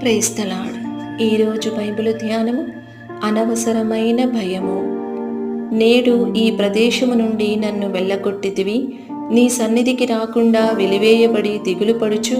Praise the Lord. ఈరోజు Bible ధ్యానము అనవసరమైన భయము. నేడు ఈ ప్రదేశము నుండి నన్ను వెళ్ళగొట్టితివి. నీ సన్నిధికి రాకుండా వెలివేయబడి దిగులు పడుచు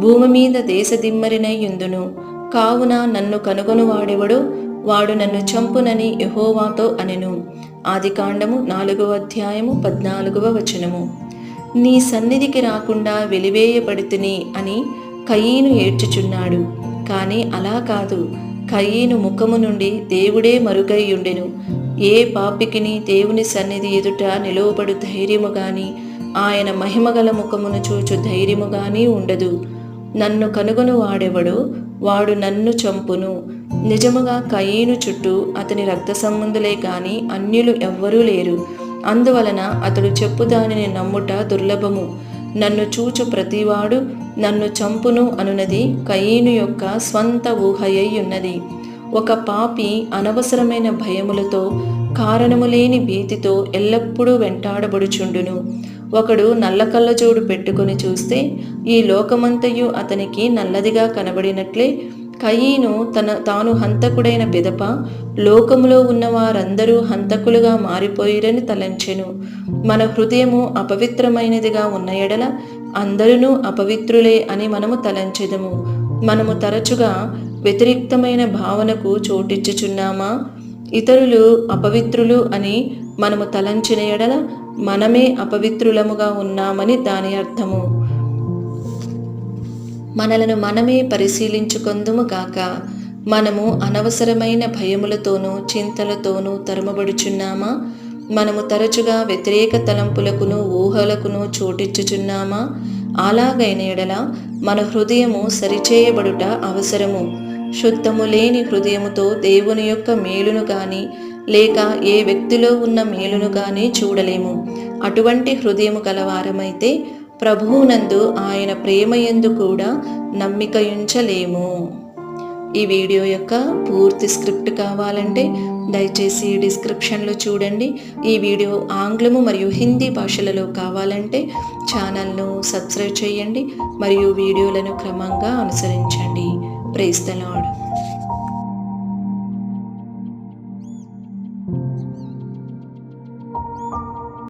భూమి మీద దేశదిమ్మరినయ్యుందును కావున నన్ను కనుగొనువాడెవడు వాడు నన్ను చంపునని యహోవాతో అనెను. ఆదికాండము నాలుగవ అధ్యాయము పద్నాలుగవ వచనము. నీ సన్నిధికి రాకుండా వెలివేయబడితిని అని కయీను ఏడ్చుచున్నాడు. కానీ అలా కాదు. కయీను ముఖము నుండి దేవుడే మరుగై ఉండెను. ఏ పాపికిని దేవుని సన్నిధి ఎదుట నిలువబడు ధైర్యము గాని ఆయన మహిమగల ముఖమును చూచు ధైర్యము గాని ఉండదు. నన్ను కనుగొను వాడెవడో వాడు నన్ను చంపును. నిజముగా కయీను చుట్టూ అతని రక్త సంబంధులే గాని అన్యులు ఎవ్వరూ లేరు. అందువలన అతడు చెప్పు దానిని నమ్ముట దుర్లభము. నన్ను చూచు ప్రతివాడు నన్ను చంపును అనునది కయీను యొక్క స్వంత ఊహయై ఉన్నది. ఒక పాపి అనవసరమైన భయములతో కారణము లేని భీతితో ఎల్లప్పుడూ వెంటాడబడుచుండును. ఒకడు నల్ల కళ్ళజోడు పెట్టుకొని చూస్తే ఈ లోకమంతయు అతనికి నల్లదిగా కనబడినట్లే కయీను తన తాను హంతకుడైన బిదప లోకములో ఉన్న వారందరూ హంతకులుగా మారిపోయిరని తలంచెను. మన హృదయము అపవిత్రమైనదిగా ఉన్న ఎడల అందరూ అపవిత్రులే అని మనము తలంచెదము. మనము తరచుగా వ్యతిరిక్తమైన భావనకు చోటిచ్చుచున్నామా? ఇతరులు అపవిత్రులు అని మనము తలంచిన ఎడల మనమే అపవిత్రులముగా ఉన్నామని దాని అర్థము. మనలను మనమే పరిశీలించుకొందుముగాక మనము అనవసరమైన భయములతోనూ చింతలతోనూ తరుమబడుచున్నామా? మనము తరచుగా వ్యతిరేక తలంపులకును ఊహలకును చోటిచ్చుచున్నామా? అలాగైన ఎడల మన హృదయము సరిచేయబడుట అవసరము. శుద్ధము లేని హృదయముతో దేవుని యొక్క మేలును గాని లేక ఏ వ్యక్తిలో ఉన్న మేలును గాని చూడలేము. అటువంటి హృదయము గలవారమైతే ప్రభువునందు ఆయన ప్రేమయందు కూడా నమ్మికయుంచలేము. ఈ వీడియో యొక్క పూర్తి స్క్రిప్ట్ కావాలంటే దయచేసి డిస్క్రిప్షన్లో చూడండి. ఈ వీడియో ఆంగ్లము మరియు హిందీ భాషలలో కావాలంటే ఛానల్ను సబ్స్క్రైబ్ చేయండి. మరియు వీడియోలను క్రమంగా అనుసరించండి. ప్రేస్తలాడు